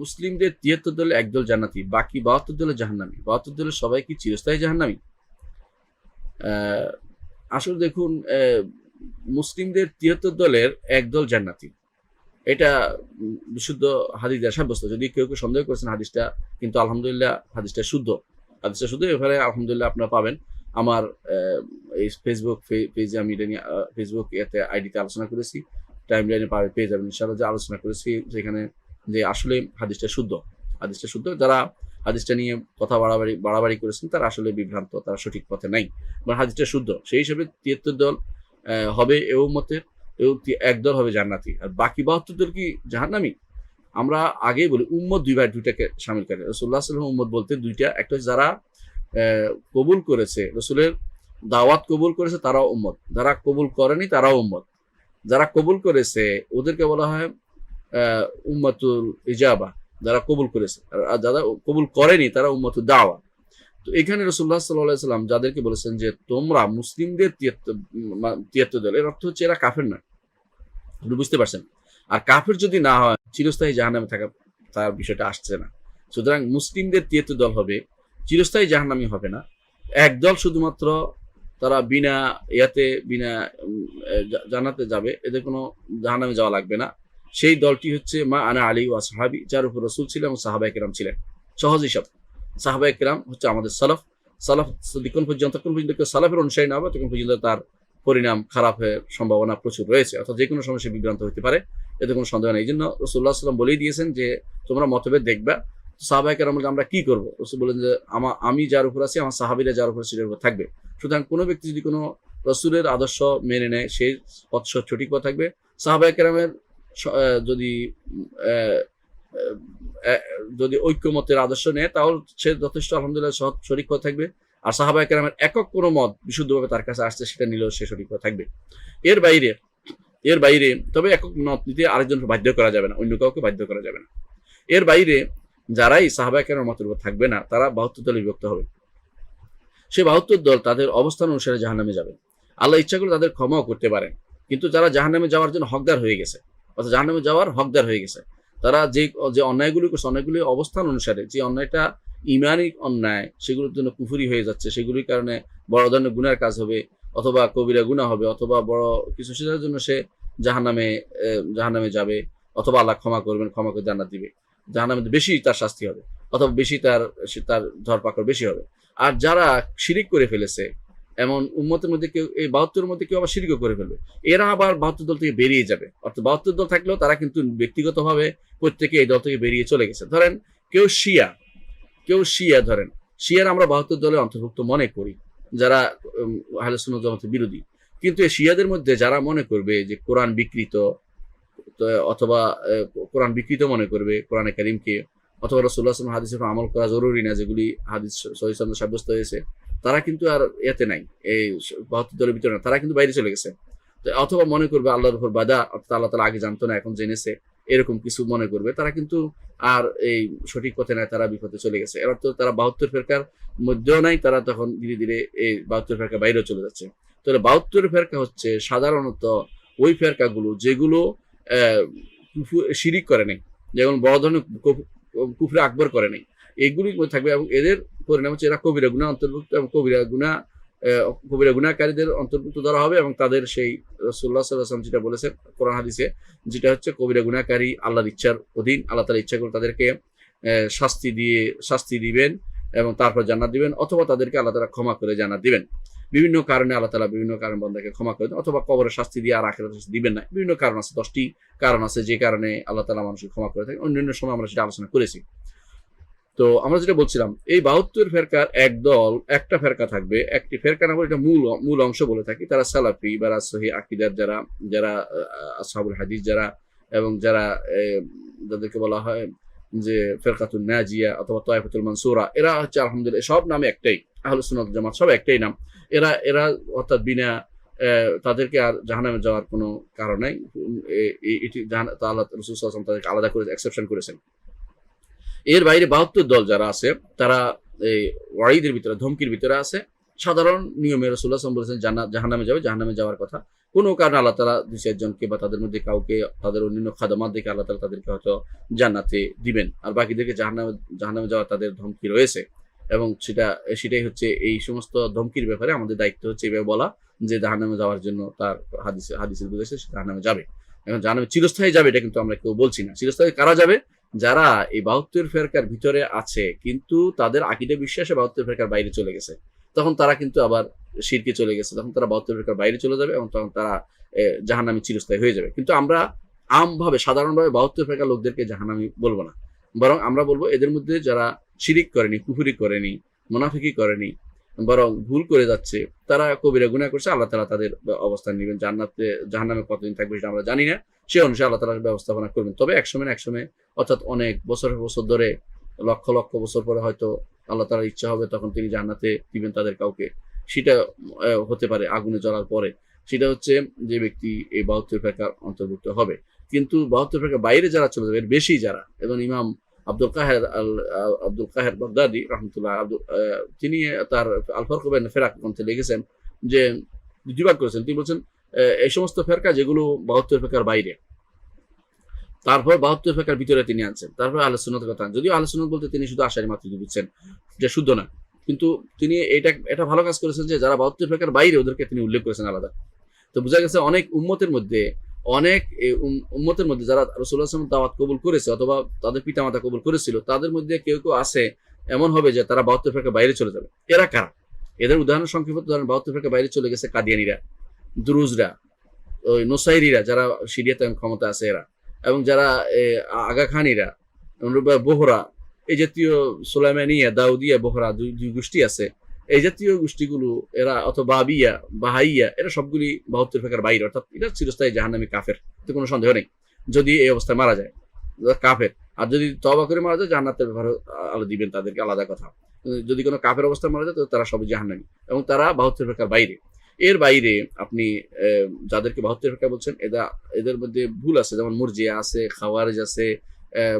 মুসলিমদের তিয়াত্তর দলে একদল জান্নাতি, বাকি বাহাত্তর দলে জাহান্নামি। বাহাত্তর দলের সবাই কি চিরস্থায়ী জাহান্নামি? আসলে দেখুন মুসলিমদের তিয়াত্তর দলের একদল জান্নাতি। এটা বিশুদ্ধ হাদিস দ্বারা সাব্যস্ত। যদি কেউ কেউ সন্দেহ করেছেন হাদিসটা, কিন্তু আলহামদুলিল্লাহ হাদিসটা শুদ্ধ। হাদিসটা শুদ্ধ এখানে আলহামদুলিল্লাহ আপনারা পাবেন। আমার এই ফেসবুক পেজে আমি এটা নিয়ে ফেসবুক এতে আইডিতে আলোচনা করেছি। টাইম লাইনে পেয়ে যাবেন। ইনশাআল্লাহ যে আলোচনা করেছি সেখানে যে আসলে হাদিসটা শুদ্ধ। হাদিসটা শুদ্ধ। যারা হাদিসটা নিয়ে কথা বাড়াবাড়ি বাড়াবাড়ি করেছেন, তারা আসলে বিভ্রান্ত, তারা সঠিক পথে নাই। বা হাদিসটা শুদ্ধ। সেই হিসেবে তিয়াত্তর দল হবে এও মতের এও একদল হবে জান্নাতি। আর বাকি বাহাত্তর দল কি জাহান্নামি? আমরা আগেই বলি, উম্মত দুই ভাই, দুইটাকে সামিল করে। রসুল্লাহ সাল্লাম উম্মত বলতে দুইটা, একটা যারা কবুল করেছে, রসুলের দাওয়াত কবুল করেছে, তারাও উম্মত। যারা কবুল করেনি, তারাও উম্মত। যারা কবুল করেছে, ওদেরকে বলা হয় উম্মাতুল ইজাবা যারা কবুল করেছে। আর- যারা কবুল করেনি তারা উম্মাতুল দাওয়া। তো এখানে রসুল্লাহ সাল্লাহ সাল্লাম যাদেরকে বলেছেন যে তোমরা মুসলিমদের তিয়াত্তর দল। এর অর্থ হচ্ছে এরা কাফের না। বুঝতে পারছেন? আর কাফের যদি না হয় চিরস্থায়ী জাহান্নামে থাকা তার বিষয়টা আসছে না। সুতরাং মুসলিমদের তিয়াত্তর দল হবে চিরস্থায়ী জাহান্নামি হবে না। একদল শুধুমাত্র তারা বিনা ইয়াতে বিনা উম, এ, জা- জান্নাতে যাবে এদের কোনো জাহান্নামে যাওয়া লাগবে না। সেই দলটি হচ্ছে মা আনা আলী ওয়া সাহাবি যার উপর রসুল ছিলেন এবং সাহাবা একরাম ছিলেন। সহজ হিসাব সাহাবা একরাম হচ্ছে আমাদের সালাফ। সালাফ যতক্ষণ পর্যন্ত যতক্ষণ পর্যন্ত কেউ সালাফের অনুসারী না হবে তখন পর্যন্ত তার পরিণাম খারাপ হয়ে সম্ভাবনা প্রচুর রয়েছে। অর্থাৎ যে কোনো সময় বিভ্রান্ত হতে পারে, এতে কোনো সন্দেহ নেই। এই জন্য রসুল্লাহ সাল্লাম বলেই দিয়েছেন যে, তোমরা মতভেদ দেখবা। সাহাবাহিক বলতে আমরা কি করব? রসুল বলেন যে, আমা, আমি যার উপর আছি, আমার সাহাবিরা যার উপর সেটার উপর থাকবে। সুতরাং কোনো ব্যক্তি যদি কোনো রসুলের আদর্শ মেনে নেয় সেই পথ সঠিক পথ থাকবে। সাহাবাহিক যদি যদি ঐক্যমতের আদর্শ নেয়, তাহলে সে যথেষ্ট, আলহামদুলিল্লাহ, সৎ সঠিক পথ থাকবে। আর সাহাবাহিক রামের একক কোনো মত বিশুদ্ধভাবে তার কাছে আসছে, সেটা নিলেও সে সঠিক পথ থাকবে। এর বাইরে এর বাইরে, তবে একক মত নিতে আরেকজনকে বাধ্য করা যাবে না, অন্য কাউকে বাধ্য করা যাবে না। এর বাইরে, যারাই সাহাবাহিকের মতের উপর থাকবে না, তারা বাহাত্তর দলে বিভক্ত হবে। সে বাহাত্তর দল তাদের অবস্থান অনুসারে জাহান্নামে যাবে। আল্লাহ ইচ্ছা করে তাদের ক্ষমাও করতে পারেন। কিন্তু যারা জাহান্নামে যাওয়ার জন্য হকদার হয়ে গেছে অর্থাৎ জাহান্নামে যাওয়ার হকদার হয়ে গেছে। তারা যে যে অন্যায়গুলি করছে, অন্যায়গুলি অবস্থান অনুসারে, যে অন্যায়টা ইমানিক অন্যায়, সেগুলোর জন্য কুফুরি হয়ে যাচ্ছে, সেগুলির কারণে বড় ধরনের গুনার কাজ হবে, অথবা কবিরা গুণা হবে, অথবা বড় কিছু, সেটার জন্য সে জাহান্নামে জাহান্নামে যাবে, অথবা আল্লাহ ক্ষমা করবেন, ক্ষমা করে জান্নাত দিবে। জাহান্নামে বেশি তার শাস্তি হবে, অথবা বেশি তার তার ধরপাকড় বেশি হবে। আর যারা শিরিক করে ফেলেছে এমন উম্মতের মধ্যে কেউ, এই বাহাত্তরের মধ্যে কেউ আবার শিরিকও করে ফেলবে। এরা আবার বাহাত্তর দল থেকে বেরিয়ে যাবে। অর্থাৎ বাহাত্তর দল থাকলেও তারা কিন্তু ব্যক্তিগতভাবে প্রত্যেকে এই দল থেকে বেরিয়ে চলে গেছে। ধরেন কেউ শিয়া কেউ শিয়া ধরেন। শিয়ার আমরা বাহাত্তর দলের অন্তর্ভুক্ত মনে করি, যারা জামাতের বিরোধী। কিন্তু এই শিয়াদের মধ্যে যারা মনে করবে যে কোরআন বিকৃত অথবা কোরআন বিকৃত মনে করবে, কোরআনে করিমকে, অথবা রসুল্লাহ হাদিসের আমল করা জরুরি না, যেগুলি হাদিস সহিসান্ত সাব্যস্ত হয়েছে। তারা কিন্তু আর এতে নাই, এই বাহাত্তর দলের ভিতরে তারা কিন্তু বাইরে চলে গেছে। অথবা মনে করবে আল্লাহর উপর বাদা অর্থাৎ আল্লাহ তালা আগে জানতো না, এখন জেনেছে, এরকম কিছু মনে করবে। তারা কিন্তু আর এই সঠিক পথে নাই, তারা বিপথে চলে গেছে। এর অর্থ তারা বাহাত্তর ফেরকার মধ্যেও নাই, তারা তখন ধীরে ধীরে এই বাহাত্তর ফেরকা বাইরেও চলে যাচ্ছে। তাহলে বাহাত্তর ফেরকা হচ্ছে সাধারণত ওই ফেরকাগুলো যেগুলো শিরিক করে নেই, যেমন বড় ধরনের কুফ- কুফরে আকবর করে নেই। এগুলি থাকবে এবং এদের পরিণাম হচ্ছে এরা কবিরা গুণা অন্তর্ভুক্ত এবং কবিরা গুণা কবিরা গুণাকারীদের অন্তর্ভুক্ত ধরা হবে এবং তাদের সেই রসুল্লাহ সাল্লাম যেটা বলেছে কোরআন হাদিসে, যেটা হচ্ছে কবিরা গুণাকারী আল্লাহর ইচ্ছার অধীন, আল্লাহ তালা ইচ্ছা করে তাদেরকে শাস্তি দিয়ে, শাস্তি দিবেন এবং তারপর জান্নাত দিবেন অথবা তাদেরকে আল্লাহ তালা ক্ষমা করে জান্নাত দিবেন। বিভিন্ন কারণে আল্লাহ তালা বিভিন্ন কারণ বন্ধাকে ক্ষমা করে দেন অথবা কবরের শাস্তি দিয়ে আর আখের দিবেন না। বিভিন্ন কারণ আছে, দশটি কারণ আছে যে কারণে আল্লাহ তালা মানুষকে ক্ষমা করে থাকেন। অন্যান্য সময় আমরা সেটা আলোচনা করেছি। তো আমরা যেটা বলছিলাম এই বাহাত্তর ফেরকার এক দল একটা ফেরকা থাকবে একটি ফেরকা না বলে এটা মূল মূল অংশ বলে থাকি তারা সালাফি বা রাজশাহী আকিদার যারা যারা আহ, আসহাবুল হাদিস যারা এবং যারা যাদেরকে বলা হয় যে ফেরকাতুল নাজিয়া অথবা তয়ফাতুল মানসুরা এরা হচ্ছে আলহামদুলিল্লাহ সব নামে একটাই আহলুস সুন্নাত জামাত সব একটাই নাম। এরা এরা অর্থাৎ বিনা তাদেরকে আর জাহানামে যাওয়ার কোনো কারণ নাই। এটি আল্লাহ রসুল তাদেরকে আলাদা করে এক্সেপশন করেছেন। এর বাইরে বাহাত্তর দল যারা আছে, তারা এই ওয়াইদের ভিতরে, ধমকির ভিতরে আছে। সাধারণ নিয়মে রসুল্লাহ বলেছেন জান্নাত জাহান্নামে যাবে, জাহান্নামে যাওয়ার কথা। কোনো কারণে আল্লাহ তালা দু চারজনকে বা তাদের মধ্যে কাউকে, তাদের অন্যান্য খাদমাত দেখে আল্লাহ তালা তাদেরকে হয়তো জান্নাতে দিবেন। আর বাকিদেরকে জাহান্নামে জাহান্নামে যাওয়ার তাদের ধমকি রয়েছে। এবং সেটা, সেটাই হচ্ছে এই সমস্ত ধমকির ব্যাপারে আমাদের দায়িত্ব হচ্ছে এভাবে বলা যে জাহান্নামে যাওয়ার জন্য তার হাদিসে, হাদিসের বুঝেছে সে জাহান্নামে যাবে। এখন জাহান্নামে চিরস্থায়ী যাবে, এটা কিন্তু আমরা কেউ বলছি না। চিরস্থায়ী কারা যাবে? যারা এই বাহাত্তর ফেরকার ভিতরে আছে, কিন্তু তাদের আকিদে বিশ্বাসে বাহাত্তর ফেরকার বাইরে চলে গেছে। তখন তারা কিন্তু আবার শিরকে চলে গেছে। তখন তারা বাহাত্তর ফেরকার বাইরে চলে যাবে এবং তখন তারা জাহান্নামি চিরস্থায়ী হয়ে যাবে। কিন্তু আমরা আমভাবে, সাধারণভাবে বাহাত্তর ফেরকার লোকদেরকে জাহান্নামি বলব না। বরং আমরা বলব এদের মধ্যে যারা শিরিক করেনি, কুফুরি করেনি, মোনাফিকি করেনি বরং ভুল করে যাচ্ছে, তারা কবিরা গুণা করছে, আল্লাহ তালা তাদের অবস্থান নেবেন। জান্নাতে, জাহান্নামে কতদিন থাকবে সেটা আমরা জানি না। সে অনুসারে আল্লাহ তালা ব্যবস্থাপনা করবেন। তবে একসময় একসময়, অর্থাৎ অনেক বছরের বছর ধরে, লক্ষ লক্ষ বছর পরে হয়তো আল্লাহ তালার ইচ্ছা হবে, তখন তিনি জান্নাতে দিবেন তাদের কাউকে। সেটা হতে পারে আগুনে জ্বলার পরে। সেটা হচ্ছে যে ব্যক্তি এই বাহাত্তর ফেরকার অন্তর্ভুক্ত হবে। কিন্তু বাহাত্তর ফেরকার বাইরে যারা চলে যাবে, এর বেশি যারা, এবং ইমাম আব্দুল কাহের আব্দুল কাহের বাগদাদি, রহমতুল্লাহ, আব্দুল তিনি তার আলফার কবেন ফেরাক গ্রন্থে লিখেছেন যে বিভাগ করেছেন। তিনি বলছেন এই সমস্ত ফেরকা যেগুলো বাহাত্তর ফেরকার বাইরে, তারপর বাহাত্তর ফেরকার ভিতরে তিনি আনছেন। তারপর আলোচনার কথা। যদিও আলোচনা বলতে তিনি শুধু আশারি মাত্র বুঝছেন যে শুদ্ধ না। কিন্তু তিনি এটা এটা ভালো কাজ করেছেন যে, যারা বাহাত্তর ফেরকার বাইরে ওদেরকে তিনি উল্লেখ করেছেন আলাদা। তো বোঝা গেছে অনেক উম্মতের মধ্যে অনেক উম্মতের মধ্যে যারা রসুল্লাহ আসলাম দাওয়াত কবুল করেছে অথবা তাদের পিতামাতা কবুল করেছিল, তাদের মধ্যে কেউ কেউ আছে, এমন হবে যে তারা বাহাত্তর ফেরকার বাইরে চলে যাবে। এরা কারা? এদের উদাহরণ সংক্ষেপে ধরেন, বাহাত্তর ফেরকার বাইরে চলে গেছে কাদিয়ানিরা, দুরুজরা, ওই নোসাইরিরা যারা সিরিয়াতে ক্ষমতা আছে এরা, এবং যারা আগা খানিরা বোহরা, এই জাতীয় সোলাইমানিয়া, দাউদিয়া, বোহরা দুই দুই গোষ্ঠী আছে। এই জাতীয় গোষ্ঠীগুলো, এরা অথবা বাবিয়া বাহাইয়া, এরা সবগুলি বাহাত্তর ফেকার বাইরে, অর্থাৎ এটা চিরস্থায়ী জাহান্নামী কাফের। এতে কোনো সন্দেহ নেই, যদি এই অবস্থায় মারা যায় কাফের। আর যদি তবা করে মারা যায়, জান্নাতের ব্যাপারে আলো দিবেন তাদেরকে, আলাদা কথা। যদি কোনো কাফের অবস্থায় মারা যায়, তো তারা সবই জাহান্নামী। এবং তারা বাহাত্তর ফেকার বাইরে। এর বাইরে আপনি যাদেরকে বাহাত্তর ফেকা বলছেন এরা এদের মধ্যে ভুল আছে, যেমন মুরজিয়া আছে, খাওয়ারেজ আছে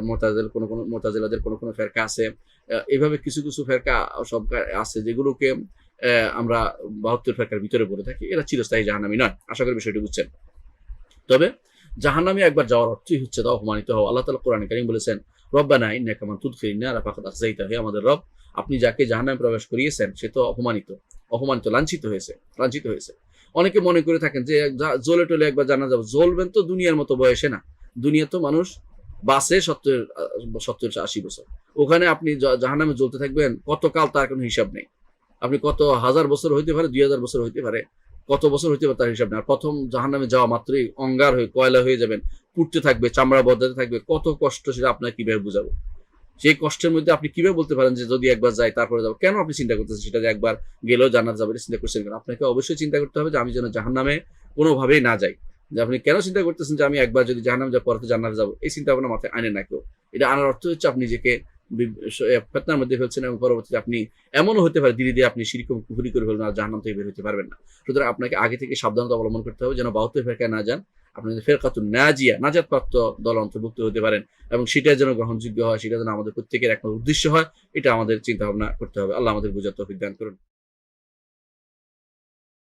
মোতাজেল কোনো কোনো মোতাজেলাদের কোনো কোনো ফেরকা আছে। আহ, এইভাবে কিছু কিছু ফেরকা সব আছে যেগুলোকে আমরা বাহাত্তর ফেরকার ভিতরে বলে থাকি। এরা চিরস্থায়ী জাহান্নামী নয়। আশা করি বিষয়টি বুঝছেন। তবে জাহান্নামে একবার যাওয়ার অর্থই হচ্ছে তা অপমানিত হওয়া। আল্লাহ তালা কোরআন কারিম বলেছেন রব্বানা মান তুদখিরিনা লা ফাকাদ আখজাইতা। হে আমাদের রব আপনি যাকে জাহান্নামে প্রবেশ করিয়েছেন সে তো অপমানিত। অপমানিত লাঞ্ছিত হয়েছে। লাঞ্ছিত হয়েছে। অনেকে মনে করে থাকেন যে জ্বলে টলে একবার জানা যাবে। জ্বলবেন তো দুনিয়ার মতো বয়সে না। দুনিয়া তো মানুষ বাসে সত্তর সত্তর আশি বছর। ওখানে আপনি জাহান্নামে জ্বলতে থাকবেন, কতকাল তার কোনো হিসাব নেই। আপনি কত হাজার বছর হইতে পারে, দুই হাজার বছর হইতে পারে, কত বছর হইতে পারে তার হিসাব নেই। আর প্রথম জাহান্নামে যাওয়া মাত্রই অঙ্গার হয়ে কয়লা হয়ে যাবেন পুড়তে থাকবে, চামড়া বদলাতে থাকবে, কত কষ্ট সেটা আপনার কীভাবে বুঝাবো? সেই কষ্টের মধ্যে আপনি কীভাবে বলতে পারেন যে যদি একবার যাই তারপরে যাব? কেন আপনি চিন্তা করতেছেন সেটা যে একবার গেলেও জান্নাত যাবে চিন্তা করছেন কেন? আপনাকে অবশ্যই চিন্তা করতে হবে যে আমি যেন জাহান্নামে কোনোভাবেই না যাই। যে আপনি কেন চিন্তা করতেছেন যে আমি একবার যদি জাহান্নামে যা পরে জান্নাতে যাব? এই চিন্তা ভাবনা মাথায় আনেন না কেউ। এটা আনার অর্থ হচ্ছে আপনি নিজেকে ফেতনার মধ্যে ফেলছেন এবং পরবর্তীতে আপনি এমনও হতে পারে ধীরে ধীরে আপনি সিরিকম কুহুরি করে ফেলবেন আর জাহান্নাম থেকে বের হতে পারবেন না। সুতরাং আপনাকে আগে থেকে সাবধানতা অবলম্বন করতে হবে যেন বাহুতে ফেরকায় না যান। আপনি ফেরকাতুন নাজিয়া নাজাত প্রাপ্ত দল অন্তর্ভুক্ত হতে পারেন এবং সেটা যেন গ্রহণযোগ্য হয়, সেটা যেন আমাদের প্রত্যেকের একমাত্র উদ্দেশ্য হয়, এটা আমাদের চিন্তা ভাবনা করতে হবে। আল্লাহ আমাদের বুঝার তৌফিক দান করুন।